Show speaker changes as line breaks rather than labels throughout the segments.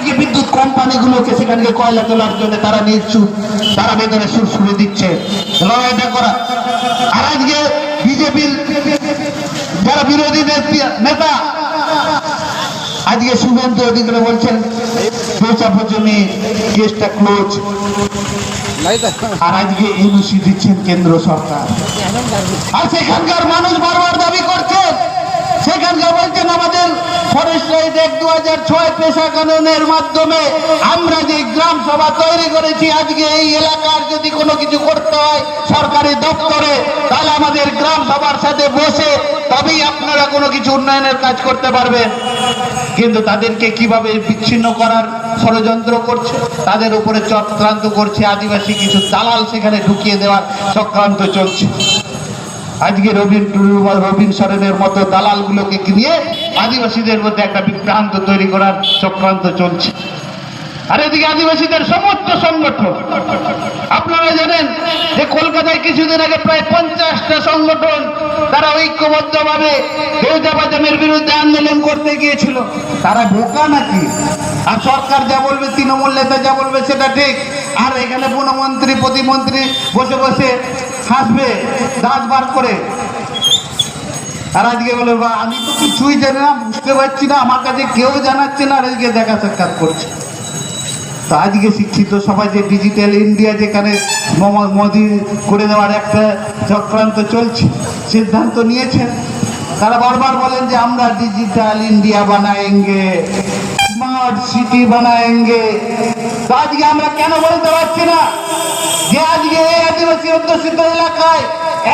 আজকে বিদ্যুৎ কোম্পানিগুলোকে সেখানকে কয়লা তোলার জন্য তারা নিশ্চুপ, তারা বেতনে সুর সুরে দিচ্ছে। লড়াইটা করা। আর আজকে বিজেপির যারা বিরোধী নেতা আজকে শুভেন্দু অধিকারী বলছেন পৌঁছাবো জমি কেসটা ক্লোজ। আর আজকে এনওসি দিচ্ছেন কেন্দ্র সরকার। আর সেখানকার মানুষ বারবার দাবি করছে সেখানকার বলছেন আমাদের আমরা যে তৈরি করেছি, আজকে এই এলাকার যদি কোনো কিছু করতে হয় দপ্তরে, তাহলে আমাদের সাথে বসে তবেই আপনারা কোনো কিছু উন্নয়নের কাজ করতে পারবেন। কিন্তু তাদেরকে কীভাবে বিচ্ছিন্ন করার ষড়যন্ত্র করছে, তাদের উপরে চক্রান্ত করছে, আদিবাসী কিছু দালাল সেখানে ঢুকিয়ে দেওয়ার চক্রান্ত চলছে। আজকে রবীন টুডু বা রবীন সরেনের মতো দালালগুলোকে নিয়ে আদিবাসীদের মধ্যে একটা বিভ্রান্ত তৈরি করার চক্রান্ত চলছে। আর এদিকে আদিবাসীদের সমস্ত সংগঠন। আপনারা জানেন যে কলকাতায় কিছুদিন আগে প্রায় পঞ্চাশটা সংগঠন তারা ঐক্যবদ্ধভাবে দেউজা বাজামের বিরুদ্ধে আন্দোলন করতে গিয়েছিল। তারা বোকা নাকি? আর সরকার যা বলবে, তৃণমূল নেতা যা বলবে, সেটা ঠিক। আর এখানে বনমন্ত্রী, প্রতিমন্ত্রী বসে বসে হাসবে, দাঁত বার করে। আর আজকে বলে বা আমি তো কিছুই জানি না, বুঝতে পারছি না, আমার কাছে কেউ জানাচ্ছে না, আর আজকে দেখা সাক্ষাৎ করছে। তো আজকে শিক্ষিত সবাই যে ডিজিটাল ইন্ডিয়া যেখানে মোদি করে দেওয়ার একটা চক্রান্ত চলছে, সিদ্ধান্ত নিয়েছেন। তারা বারবার বলেন যে আমরা ডিজিটাল ইন্ডিয়া বানায়েঙ্গে স্মার্ট সিটি বানায়েঙ্গে। তো আজকে আমরা কেন বলতে পারছি না যে আজকে এই আদিবাসী অধ্যুষিত এলাকায়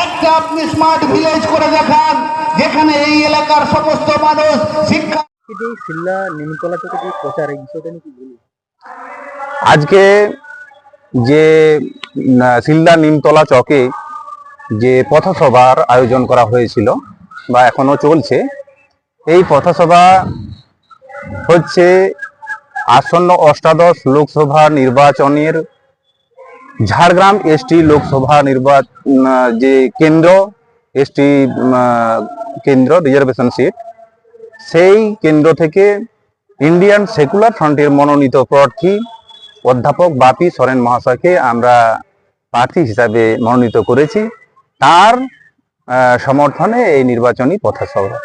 একটা আপনি স্মার্ট ভিলেজ করে দেখান, যেখানে এই এলাকার সমস্ত মানুষ শিক্ষা
এই নিমতলা থেকে প্রচার, এই বিষয়টা নিয়ে কি বলব
আজকে যে সিলদা নিমতলা চকে যে পথসভার আয়োজন করা হয়েছিল বা এখনও চলছে, এই পথসভা হচ্ছে আসন্ন অষ্টাদশ লোকসভা নির্বাচনের ঝাড়গ্রাম এসটি লোকসভা নির্বাচন যে কেন্দ্র, এসটি কেন্দ্র, রিজার্ভেশন সিট, সেই কেন্দ্র থেকে ইন্ডিয়ান সেকুলার ফ্রন্টের মনোনীত প্রার্থী অধ্যাপক বাপি সরেন মহাশয়কে আমরা প্রার্থী হিসাবে মনোনীত করেছি। তার সমর্থনে এই নির্বাচনী পথসভা।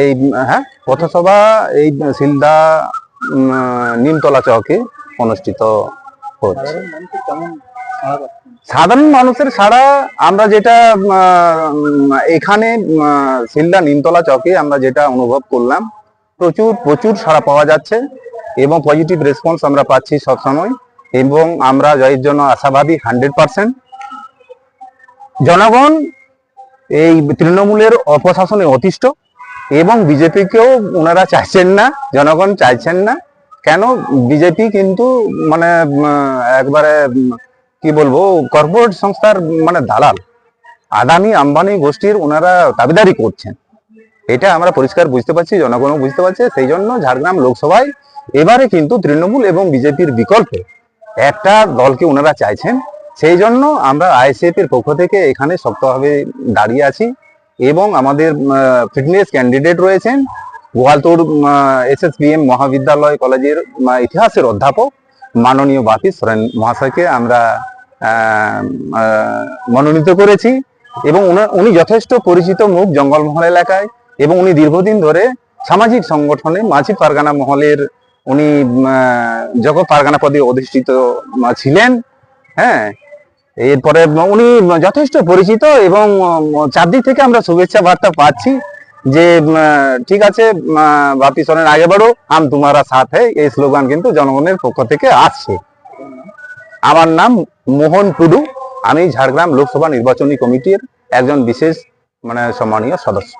এই হ্যাঁ পথসভা এই সিলদা নিমতলা চকে অনুষ্ঠিত হচ্ছে।
সাধারণ মানুষের সাড়া
আমরা যেটা এখানে সিলদা, নিমতলা চকে আমরা যেটা অনুভব করলাম, প্রচুর প্রচুর সাড়া পাওয়া যাচ্ছে। এবং পজিটিভ রেসপন্স আমরা পাচ্ছি সবসময় এবং আমরা জয়ের জন্য আশাবাদী হান্ড্রেড পার্সেন্ট জনগণ এই তৃণমূলের অপশাসনে অতিষ্ঠ এবং বিজেপিকেও ওনারা চাইছেন না, জনগণ চাইছেন না। কেন? বিজেপি কিন্তু মানে একবারে কি বলব কর্পোরেট সংস্থার মানে দালাল। আদানি, আম্বানি গোষ্ঠীর ওনারা দাবিদারি করছেন। এটা আমরা পরিষ্কার বুঝতে পারছি, জনগণও বুঝতে পারছে সেই জন্য ঝাড়গ্রাম লোকসভায় এবারে কিন্তু তৃণমূল এবং বিজেপির বিকল্পে একটা দলকে ওনারা চাইছেন সেই জন্য আমরা আইএসএফ এর পক্ষ থেকে এখানে শক্তভাবে দাঁড়িয়ে আছি এবং আমাদের ফিটনেস ক্যান্ডিডেট রয়েছেন Goaltore S S B M মহাবিদ্যালয় কলেজের ইতিহাসের অধ্যাপক মাননীয় বাপি সরেন মহাশয়কে আমরা মনোনীত করেছি এবং উনি যথেষ্ট পরিচিত মুখ জঙ্গলমহল এলাকায় এবং উনি দীর্ঘদিন ধরে সামাজিক সংগঠনে মাঝি পারগানা মহলের উনি জগৎ পারগানা পদে অধিষ্ঠিত ছিলেন। হ্যাঁ এরপরে উনি যথেষ্ট পরিচিত এবং চারদিক থেকে আমরা শুভেচ্ছা বার্তা পাচ্ছি যে ঠিক আছে বাপি সরেন আগে বাড়ো, আম তোমারা সাথ, এই স্লোগান কিন্তু জনগণের পক্ষ থেকে আসছে। আমার নাম মোহন টুডু আমি ঝাড়গ্রাম লোকসভা নির্বাচনী কমিটির একজন বিশেষ মানে সম্মানীয় সদস্য।